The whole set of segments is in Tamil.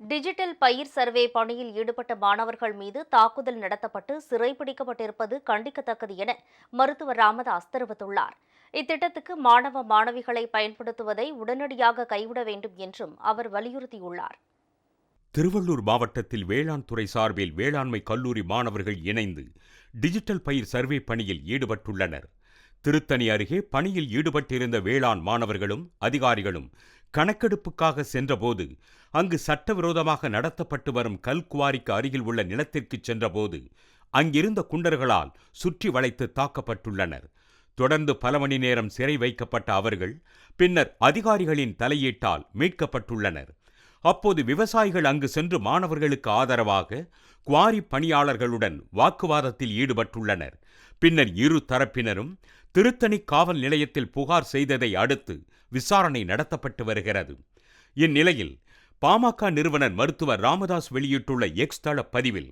டிஜிட்டல் பயிர் சர்வே பணியில் ஈடுபட்ட மாணவர்கள் மீது தாக்குதல் நடத்தப்பட்டு சிறைபிடிக்கப்பட்டிருப்பது கண்டிக்கத்தக்கது என மருத்துவர் ராமதாஸ் தெரிவித்துள்ளார். இத்திட்டத்துக்கு மாணவ மாணவிகளை பயன்படுத்துவதை உடனடியாக கைவிட வேண்டும் என்றும் அவர் வலியுறுத்தியுள்ளார். திருவள்ளூர் மாவட்டத்தில் வேளாண் துறை சார்பில் வேளாண்மை கல்லூரி மாணவர்கள் இணைந்து டிஜிட்டல் பயிர் சர்வே பணியில் ஈடுபட்டுள்ளனர். திருத்தணி அருகே பணியில் ஈடுபட்டிருந்த வேளாண் மாணவர்களும் அதிகாரிகளும் கணக்கெடுப்புக்காக சென்றபோது அங்கு சட்டவிரோதமாக நடத்தப்பட்டு வரும் கல்குவாரிக்கு அருகில் உள்ள நிலத்திற்கு சென்றபோது அங்கிருந்த குண்டர்களால் சுற்றி வளைத்து தாக்கப்பட்டுள்ளனர். தொடர்ந்து பல மணி நேரம் சிறை வைக்கப்பட்ட அவர்கள் பின்னர் அதிகாரிகளின் தலையீட்டால் மீட்கப்பட்டுள்ளனர். அப்போது விவசாயிகள் அங்கு சென்று மாணவர்களுக்கு ஆதரவாக குவாரி பணியாளர்களுடன் வாக்குவாதத்தில் ஈடுபட்டுள்ளனர். பின்னர் இரு தரப்பினரும் திருத்தணி காவல் நிலையத்தில் புகார் செய்ததை அடுத்து விசாரணை நடத்தப்பட்டு வருகிறது. இந்நிலையில் பாமக நிறுவனர் மருத்துவர் ராமதாஸ் வெளியிட்டுள்ள எக்ஸ் தள பதிவில்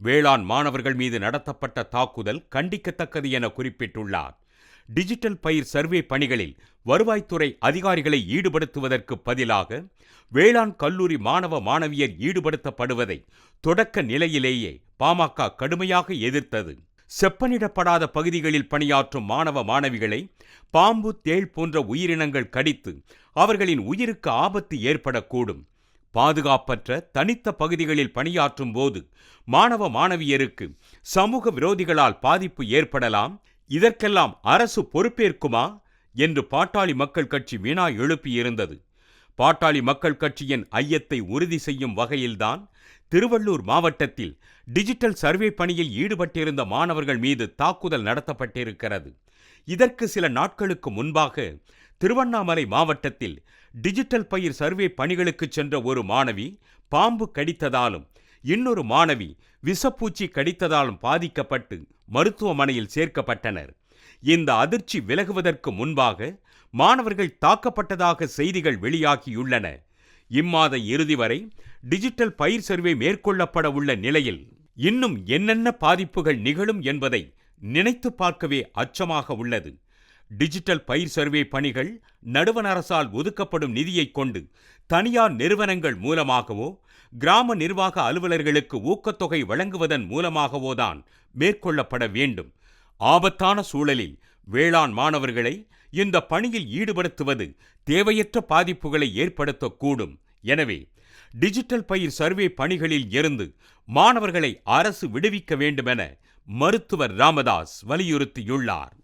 வேளாண் மாணவர்கள் மீது நடத்தப்பட்ட தாக்குதல் கண்டிக்கத்தக்கது என குறிப்பிட்டுள்ளார். டிஜிட்டல் பயிர் சர்வே பணிகளில் வருவாய்த்துறை அதிகாரிகளை ஈடுபடுத்துவதற்கு பதிலாக வேளாண் கல்லூரி மாணவ மாணவியர் ஈடுபடுத்தப்படுவதை தொடக்க நிலையிலேயே பாமக கடுமையாக எதிர்த்தது. செப்பனிடப்படாத பகுதிகளில் பணியாற்றும் மாணவ மாணவிகளை பாம்பு தேள் போன்ற உயிரினங்கள் கடித்து அவர்களின் உயிருக்கு ஆபத்து ஏற்படக்கூடும். பாதுகாப்பற்ற தனித்த பகுதிகளில் பணியாற்றும் போது மாணவ மாணவியருக்கு சமூக விரோதிகளால் பாதிப்பு ஏற்படலாம். இதற்கெல்லாம் அரசு பொறுப்பேற்குமா? என்று பாட்டாளி மக்கள் கட்சி வினா எழுப்பியிருந்தது. பாட்டாளி மக்கள் கட்சியின் ஐயத்தை உறுதி செய்யும் வகையில்தான் திருவள்ளூர் மாவட்டத்தில் டிஜிட்டல் சர்வே பணியில் ஈடுபட்டிருந்த மாணவர்கள் மீது தாக்குதல் நடத்தப்பட்டிருக்கிறது. இதற்கு சில நாட்களுக்கு முன்பாக திருவண்ணாமலை மாவட்டத்தில் டிஜிட்டல் பயிர் சர்வே பணிகளுக்கு சென்ற ஒரு மாணவி பாம்பு கடித்ததாலும் இன்னொரு மாணவி விஷப்பூச்சி கடித்ததாலும் பாதிக்கப்பட்டு மருத்துவமனையில் சேர்க்கப்பட்டனர். இந்த அதிர்ச்சி விலகுவதற்கு முன்பாக மாணவர்கள் தாக்கப்பட்டதாக செய்திகள் வெளியாகியுள்ளன. இம்மாத இறுதி வரை டிஜிட்டல் பயிர் சர்வே மேற்கொள்ளப்பட உள்ள நிலையில் இன்னும் என்னென்ன பாதிப்புகள் நிகழும் என்பதை நினைத்து பார்க்கவே அச்சமாக உள்ளது. டிஜிட்டல் பயிர் சர்வே பணிகள் நடுவண் அரசால் ஒதுக்கப்படும் நிதியைக் கொண்டு தனியார் நிறுவனங்கள் மூலமாகவோ கிராம நிர்வாக அலுவலர்களுக்கு ஊக்கத்தொகை வழங்குவதன் மூலமாகவோதான் மேற்கொள்ளப்பட வேண்டும். ஆபத்தான சூழலில் வேளாண் மாணவர்களை இந்த பணியில் ஈடுபடுத்துவது தேவையற்ற பாதிப்புகளை ஏற்படுத்தக்கூடும். எனவே டிஜிட்டல் பயிர் சர்வே பணிகளில் இருந்து மாணவர்களை அரசு விடுவிக்க வேண்டுமென மருத்துவர் ராமதாஸ் வலியுறுத்தியுள்ளார்.